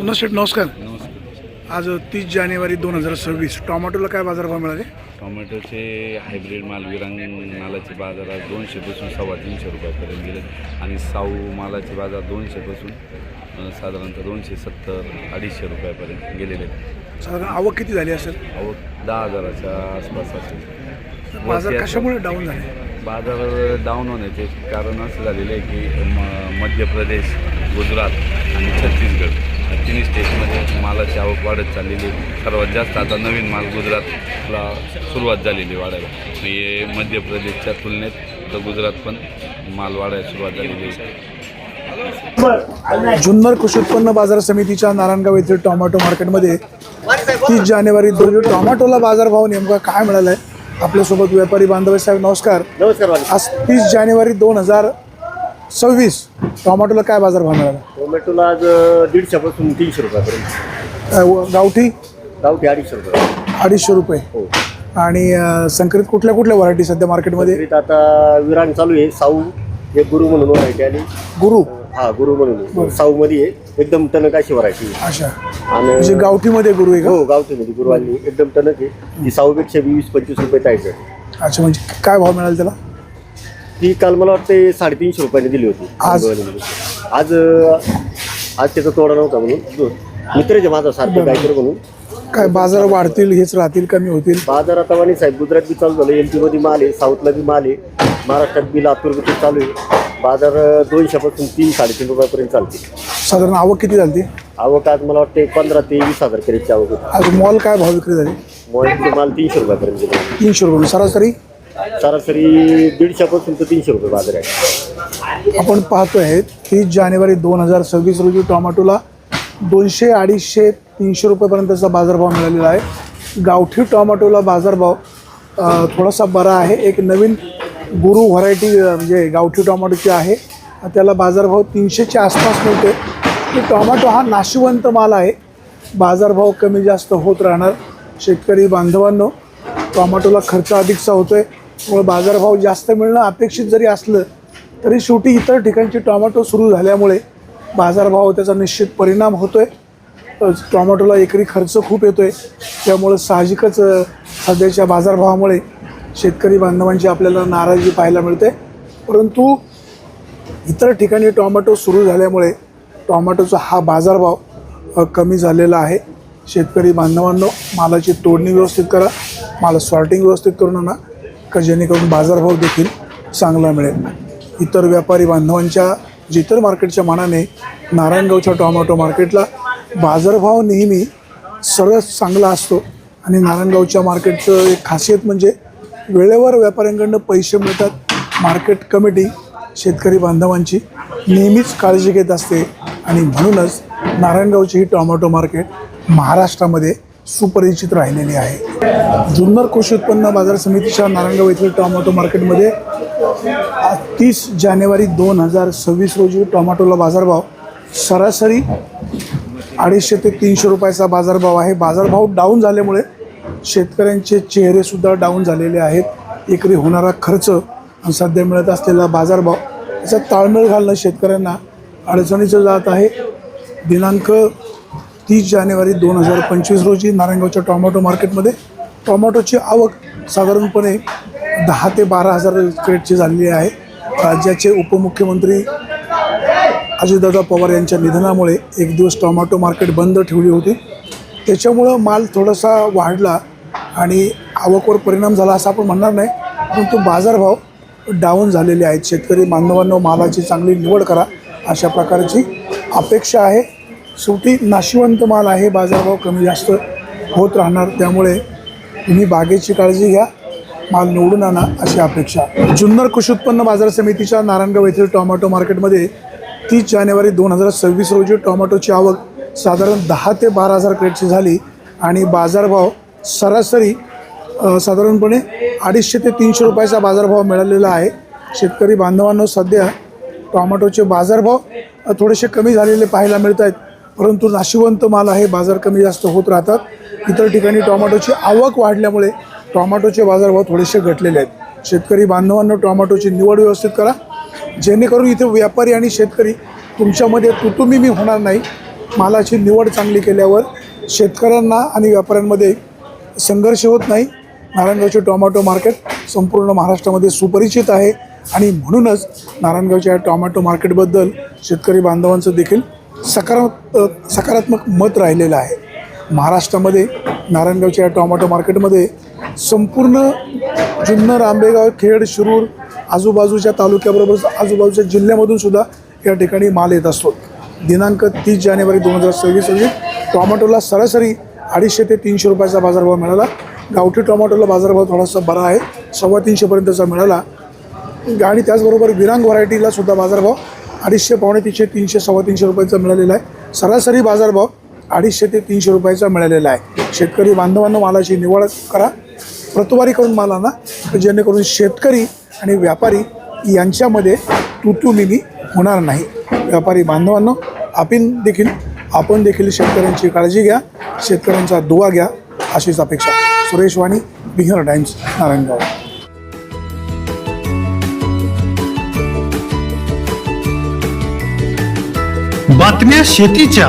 पुन्हा शेठ नमस्कार. नमस्कार. आज तीस जानेवारी दोन हजार सव्वीस. टोमॅटोला काय बाजारभाव मिळाले? टोमॅटोचे हायब्रिड माल विरांग मालाचे बाजार आज दोनशेपासून सव्वा तीनशे रुपयापर्यंत गेले. आणि साऊ मालाचे बाजार दोनशेपासून साधारणतः दोनशे सत्तर अडीचशे रुपयापर्यंत गेलेले आहेत. साधारण आवक किती झाली असेल? अहो दहा हजाराच्या आसपास असेल. बाजार कशामुळे डाऊन झाले? बाजार डाऊन होण्याचे कारण असं झालेलं आहे की मध्य प्रदेश गुजरात आणि छत्तीसगड तिन्ही स्टेटमध्ये मालाची आवक वाढत चाललेली आहे. सर्वात जास्त आता नवीन माल गुजरातला सुरुवात झालेली आहे वाढायला. म्हणजे मध्य प्रदेशच्या तुलनेत आता गुजरात पण माल वाढायला सुरुवात झालेली आहे. जुन्नर कृषी उत्पन्न बाजार समितीच्या नारायणगाव येथील टोमॅटो मार्केटमध्ये तीस जानेवारी दोन रोजी टोमॅटोला बाजारभाव नेमका काय मिळाला आहे आपल्यासोबत व्यापारी बांधव साहेब नमस्कार. आज तीस जानेवारी दोन हजार सव्वीस. टोमॅटोला काय बाजारभाव मिळाला? टोमॅटोला आज दीडशेपासून तीनशे रुपयापर्यंत. व- गावठी? गावठी अडीचशे रुपये. अडीचशे रुपये. हो. आणि अं, संकरित कुठल्या कुठल्या व्हरायटी सध्या मार्केटमध्ये तरीत आता विरांग चालू आहे साऊ. एक गुरु म्हणून व्हरायटी आली. गुरु? हा गुरु म्हणून. साऊ मध्ये आहे. एकदम टणक अशी व्हरायटी आणि म्हणजे गावठीमध्ये गुरु आहे हो गावठी मध्ये गुरु आली. एकदम टणक आहे. ती साऊपेक्षा वीस पंचवीस रुपये आहे. अच्छा म्हणजे काय भाव मिळाला त्याला? ती काल मला वाटते साडेतीनशे रुपयाने दिली होती. आज? आज अ, आज त्याचा तोडा नव्हता म्हणून. मित्रच माझा सारखं गायकर म्हणून. काय बाजार वाढतील हेच राहतील कमी होतील? बाजार आता वाणी साहेब गुजरात बी चालू झालं एममध्ये माल आहे साऊथला बी माल आहे महाराष्ट्रात बी लातूर बी चालू आहे. बाजार अं, दोनशेपासून तीन साडेतीन रुपयापर्यंत चालते. साधारण आवक किती झाली आवक आज मला वाटते पंधरा ते वीस हजार करेची आवक होती. आज मॉल काय भाव विक्री झाली? मोबाईलचे माल तीनशे रुपयापर्यंत गेले. तीनशे रुपये. सरासरी? सरासरी दीडशेपासून तर तीनशे रुपये बाजार आहे. आपण पाहतोय तीस जानेवारी दोन हजार सव्वीस रोजी टोमॅटोला दोनशे अडीचशे तीनशे रुपयेपर्यंतचा बाजारभाव मिळालेला आहे. गावठी टोमॅटोला बाजारभाव अ, थोडासा बरा आहे. एक नवीन गुरु व्हरायटी म्हणजे गावठी टोमॅटोची आहे. त्याला बाजारभाव तीनशेच्या आसपास मिळते की टोमॅटो हा नाशिवंत माल आहे. बाजारभाव कमी जास्त होत राहणार. शेतकरी बांधवांनो टोमॅटोला खर्च अधिकचा होतो आहे त्यामुळे बाजारभाव जास्त मिळणं अपेक्षित जरी असलं तरी शेवटी इतर ठिकाणचे टोमॅटो सुरू झाल्यामुळे बाजारभाव त्याचा निश्चित परिणाम होतोय. आहे टोमॅटोला एकरी खर्च खूप येतोय. त्यामुळं साहजिकच सध्याच्या बाजारभावामुळे शेतकरी बांधवांची आपल्याला नाराजी पाहायला मिळते. परंतु इतर ठिकाणी टोमॅटो सुरू झाल्यामुळे टोमॅटोचा हा बाजारभाव कमी झालेला आहे. शेतकरी बांधवांनो मालाची तोडणी व्यवस्थित करा माल सॉर्टिंग व्यवस्थित करून आणा. का जेणेकरून बाजारभाव देखील चांगला मिळेल? इतर व्यापारी बांधवांच्या जितर मार्केटच्या मानाने नारायणगावच्या टोमॅटो मार्केटला बाजारभाव नेहमी सरळ चांगला असतो आणि नारायणगावच्या मार्केटचं एक खासियत म्हणजे वेळेवर व्यापाऱ्यांकडनं पैसे मिळतात. मार्केट कमिटी शेतकरी बांधवांची नेहमीच काळजी घेत असते आणि म्हणूनच नारायणगावची ही टोमॅटो मार्केट महाराष्ट्रामध्ये सुपरिचित राहिलेली आहे. जुन्नर कृषी उत्पन्न बाजार समितीच्या नारायणगाव येथील टोमॅटो मार्केटमध्ये तीस जानेवारी दोन हजार सव्वीस रोजी टोमॅटोला बाजारभाव सरासरी अडीचशे ते तीनशे रुपयाचा बाजारभाव आहे. बाजारभाव डाऊन झाल्यामुळे शेतकऱ्यांचे चेहरेसुद्धा डाऊन झालेले आहेत. एकरी होणारा खर्च आणि सध्या मिळत असलेला बाजारभाव याचा ताळमेळ घालणं शेतकऱ्यांना अडचणीचं जात आहे. दिनांक तीस जानेवारी दोन हजार पंचवीस रोजी नारायणगावच्या टोमॅटो मार्केटमध्ये टोमॅटोची आवक साधारणपणे दहा ते बारा हजार क्रेटची झालेली आहे. राज्याचे उपमुख्यमंत्री अजितदादा पवार यांच्या निधनामुळे एक दिवस टोमॅटो मार्केट बंद ठेवली होती. त्याच्यामुळं माल थोडासा वाढला आणि आवकवर परिणाम झाला असं आपण म्हणणार नाही परंतु बाजारभाव डाऊन झालेले आहेत. शेतकरी बांधवांनो मालाची चांगली निवड करा अशा प्रकारची अपेक्षा आहे. शेवटी नाशिवंत माल आहे बाजारभाव कमी जास्त होत राहणार त्यामुळे तुम्ही बागेची काळजी घ्या. माल निवडून आणा अशी अपेक्षा. जुन्नर कृषी उत्पन्न बाजार समितीच्या नारायणगाव येथील टोमॅटो मार्केटमध्ये तीस जानेवारी दोन हजार सव्वीस रोजी टोमॅटोची आवक साधारण दहा ते बारा हजार क्रेटची झाली आणि बाजारभाव सरासरी साधारणपणे अडीचशे ते तीनशे रुपयाचा बाजारभाव मिळालेला आहे. शेतकरी बांधवांनो सध्या टोमॅटोचे बाजारभाव थोडेसे कमी झालेले पाहायला मिळत आहेत परंतु नाशिवंत माल आहे बाजार कमी जास्त होत राहतात. इतर ठिकाणी टॉमॅटोची आवक वाढल्यामुळे टोमॅटोचे बाजारभाव थोडेसे घटलेले आहेत. शेतकरी बांधवांना टॉमॅटोची निवड व्यवस्थित करा. जेणेकरून इथे व्यापारी आणि शेतकरी तुमच्यामध्ये तुतुमिमी होणार नाही. मालाची निवड चांगली केल्यावर शेतकऱ्यांना आणि व्यापाऱ्यांमध्ये संघर्ष होत नाही. नारायणगावचे टॉमॅटो मार्केट संपूर्ण महाराष्ट्रामध्ये सुपरिचित आहे आणि म्हणूनच नारायणगावच्या या टोमॅटो मार्केटबद्दल शेतकरी बांधवांचं देखील सकारात्मक सकारात्मक मत राहिलेलं आहे. महाराष्ट्रामध्ये नारायणगावच्या या टॉमॅटो मार्केटमध्ये संपूर्ण जुन्नर आंबेगाव खेड शिरूर आजूबाजूच्या तालुक्याबरोबर आजूबाजूच्या जिल्ह्यामधून सुद्धा या ठिकाणी माल येत असतो. दिनांक तीस जानेवारी दोन हजार सव्वीस रोजी टोमॅटोला सरासरी अडीचशे ते तीनशे रुपयाचा बाजारभाव मिळाला. गावठी टोमॅटोला बाजारभाव थोडासा बरा आहे सव्वा तीनशेपर्यंतचा मिळाला. आणि त्याचबरोबर विरांग व्हरायटीला सुद्धा बाजारभाव अडीचशे पावणे तीनशे तीनशे सव्वा तीनशे रुपयाचा मिळालेला आहे. सरासरी बाजारभाव अडीचशे ते तीनशे रुपयाचा मिळालेला आहे. शेतकरी बांधवांना मालाची निवड करा. प्रतवारी करून माल आणा जेणेकरून शेतकरी आणि व्यापारी यांच्यामध्ये तुतुमिमी होणार नाही. व्यापारी बांधवांना आपण देखील आपण देखील शेतकऱ्यांची काळजी घ्या शेतकऱ्यांचा दुवा घ्या अशीच अपेक्षा. सुरेश वाणी बिहार टाइम्स नारायणगाव. बातम्या शेतीच्या.